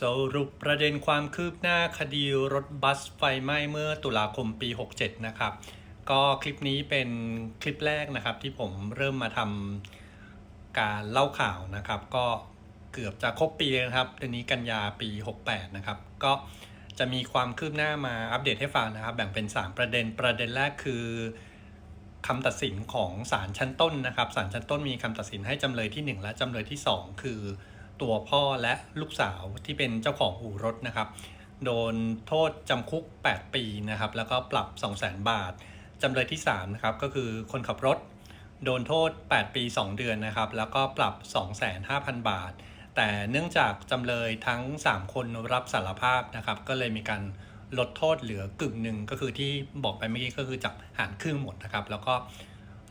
สรุปประเด็นความคืบหน้าคดีรถบัสไฟไหม้เมื่อตุลาคมปี 67 นะครับ ก็คลิปนี้เป็นคลิปแรกนะครับ ที่ผมเริ่มมาทำการเล่าข่าวนะครับ ก็เกือบจะครบปีแล้วนะครับเดือนนี้กันยาปี 68 นะครับ ก็จะมีความคืบหน้ามาอัปเดตให้ฟังนะครับ แบ่งเป็น 3 ประเด็นประเด็นแรกคือคำตัดสินของศาลชั้นต้นนะครับศาลชั้นต้นมีคำตัดสินให้จำเลยที่ 1 และจำเลยที่ 2 คือ ตัวพ่อและลูกสาวที่เป็นเจ้าของอู่รถนะครับ โดนโทษจำคุก 8 ปีนะครับ แล้วก็ปรับ 200,000 บาทจำเลยที่3นะครับก็คือคนขับรถ โดนโทษ 8 ปี 2 เดือนนะครับ แล้วก็ปรับ 25,000บาท แต่เนื่องจากจำเลยทั้ง 3 คนรับสารภาพนะครับ ก็เลยมีการลดโทษเหลือกึ่งหนึ่งก็คือที่บอกไปเมื่อกี้ก็คือจับหารครึ่งหมดนะครับ แล้วก็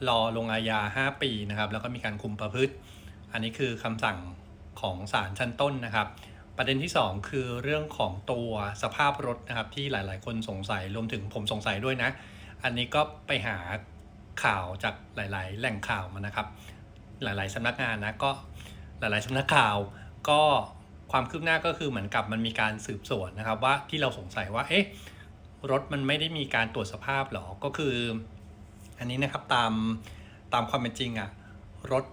รอลงอาญา 5 ปีนะครับ แล้วก็มีการคุมประพฤติ อันนี้คือคำสั่ง ของศาลชั้นต้นนะครับ ประเด็นที่ 2 คือเรื่องของตัวสภาพรถนะครับที่หลาย ๆ คนสงสัยรวมถึงผมสงสัยด้วยนะ อันนี้ก็ไปหาข่าวจากหลาย ๆ แหล่งข่าวมานะครับ หลาย ๆสำนักงานนะก็หลาย ๆสำนักข่าวก็ความคืบหน้าก็คือเหมือนกับมันมีการสืบสวนนะครับว่าที่เราสงสัยว่าเอ๊ะรถมันไม่ได้มีการตรวจสภาพหรอ ก็คือ อันนี้นะครับตามตามความเป็นจริงอะรถ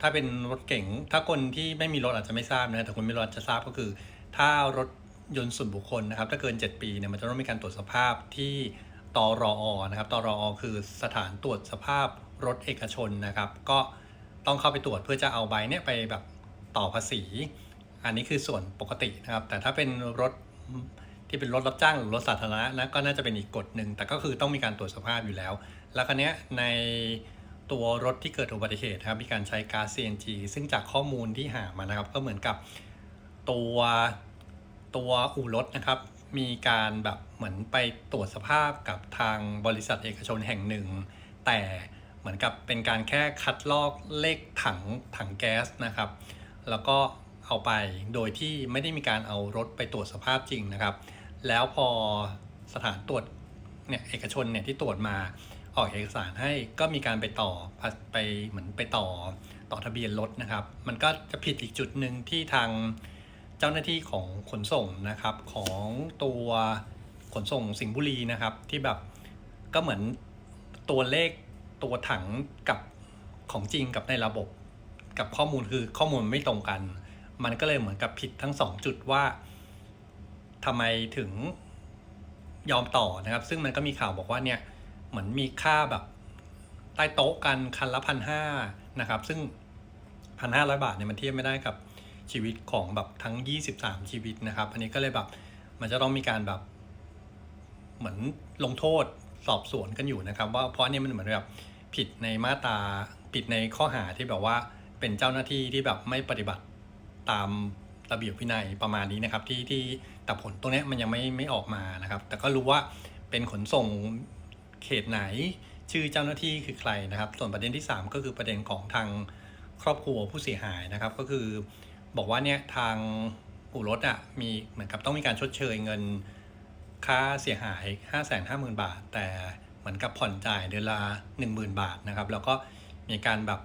ถ้าเป็นรถเก๋งถ้าคนที่ไม่มีรถอาจจะไม่ทราบนะแต่คนมีรถจะทราบก็คือ ถ้ารถยนต์ส่วนบุคคลนะครับ ถ้าเกิน 7 ปีเนี่ยมันจะต้องมีการตรวจสภาพที่ตรออนะครับตรออคือสถานตรวจสภาพรถเอกชนนะครับ ก็ต้องเข้าไปตรวจเพื่อจะเอาใบเนี่ยไปแบบต่อภาษี อันนี้คือส่วนปกตินะครับ แต่ถ้าเป็นรถที่เป็นรถรับจ้างหรือรถสาธารณะนะก็น่าจะเป็นอีกกฎหนึ่งแต่ก็คือต้องมีการตรวจสภาพอยู่แล้ว แล้วคันนี้ยใน ตัวรถที่เกิดอุบัติเหตุนะครับมีการใช้ก๊าซ CNG ซึ่งจากข้อมูลที่หามานะครับ ก็เหมือนกับตัวตัวอู่รถนะครับ มีการแบบเหมือนไปตรวจสภาพกับทางบริษัทเอกชนแห่งหนึ่ง แต่เหมือนกับเป็นการแค่คัดลอกเลขถังถังแก๊สนะครับ แล้วก็เอาไปโดยที่ไม่ได้มีการเอารถไปตรวจสภาพจริงนะครับ แล้วพอสถานตรวจเนี่ยเอกชนเนี่ยที่ตรวจมา ออกเอกสารให้ก็มีการไปต่อไปเหมือนไปต่อต่อทะเบียนรถนะครับ มันก็จะผิดอีกจุดหนึ่งที่ทางเจ้าหน้าที่ของขนส่งนะครับของตัวขนส่งสิงห์บุรีนะครับ ที่แบบก็เหมือนตัวเลขตัวถังกับของจริงกับในระบบกับข้อมูลคือข้อมูลไม่ตรงกัน มันก็เลยเหมือนกับผิดทั้งสองจุดว่าทำไมถึงยอมต่อนะครับ ซึ่งมันก็มีข่าวบอกว่าเนี่ย เหมือนมีค่าแบบใต้โต๊ะกันคันละพันห้านะครับ ซึ่งพันห้าร้อยบาทเนี่ยมันเทียบไม่ได้กับชีวิตของแบบทั้ง 23 ชีวิตนะครับ อันนี้ก็เลยแบบมันจะต้องมีการแบบเหมือนลงโทษสอบสวนกันอยู่นะครับ ว่าเพราะนนี้มันเหมือนแบบผิดในมาตราผิดในข้อหาที่แบบว่าเป็นเจ้าหน้าที่ที่แบบไม่ปฏิบัติตามระเบียบวินัยประมาณนี้นะครับที่ที่แต่ผลตรงนี้มันยังไม่ไม่ออกมานะครับ แต่ก็รู้ว่าเป็นขนส่ง เขตไหน ชื่อเจ้าหน้าที่คือใครนะครับ ส่วนประเด็นที่ 3 ก็คือประเด็นของทางครอบครัวผู้เสียหายนะครับ ก็คือบอกว่าเนี่ยทางอู่รถอะมีเหมือนกับต้องมีการชดเชยเงินค่าเสียหาย 5 5 0 0 0 0 บาท แต่เหมือนกับผ่อนจ่ายเดือนละ10,000 บาทนะครับ แล้วก็มีการแบบ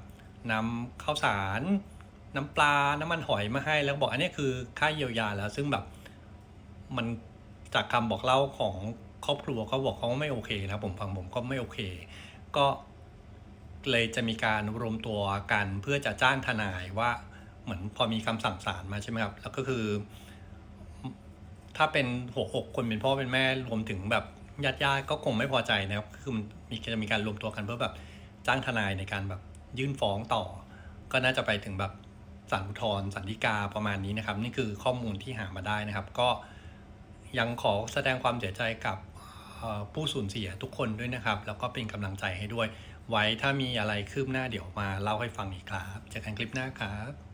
นำข้าวสารน้ำปลา น้ำมันหอยมาให้ แล้วบอกอันนี้คือค่าเยียวยาแล้ว ซึ่งแบบมันจากคำบอกเล่าของ ครอบครัวเขาบอกเขาไม่โอเคนะผมฟังผมก็ไม่โอเค ก็เลยจะมีการรวมตัวกันเพื่อจะจ้างทนายว่าเหมือนพอมีคำสั่งศาลมาใช่ไหมครับแล้วก็คือ ถ้าเป็นหัวหกคนเป็นพ่อเป็นแม่รวมถึงแบบญาติญาติก็คงไม่พอใจนะครับคือมันมีจะมีการรวมตัวกันเพื่อแบบจ้างทนายในการแบบยื่นฟ้องต่อ ก็น่าจะไปถึงแบบศาลอุทธรณ์สันติกาประมาณนี้นะครับ นี่คือข้อมูลที่หามาได้นะครับ ก็ยังขอแสดงความเสียใจกับ ผู้สูญเสียทุกคนด้วยนะครับ แล้วก็เป็นกำลังใจให้ด้วย ไว้ถ้ามีอะไรคืบหน้าเดี๋ยวมาเล่าให้ฟังอีกครับเจอกันคลิปหน้าครับ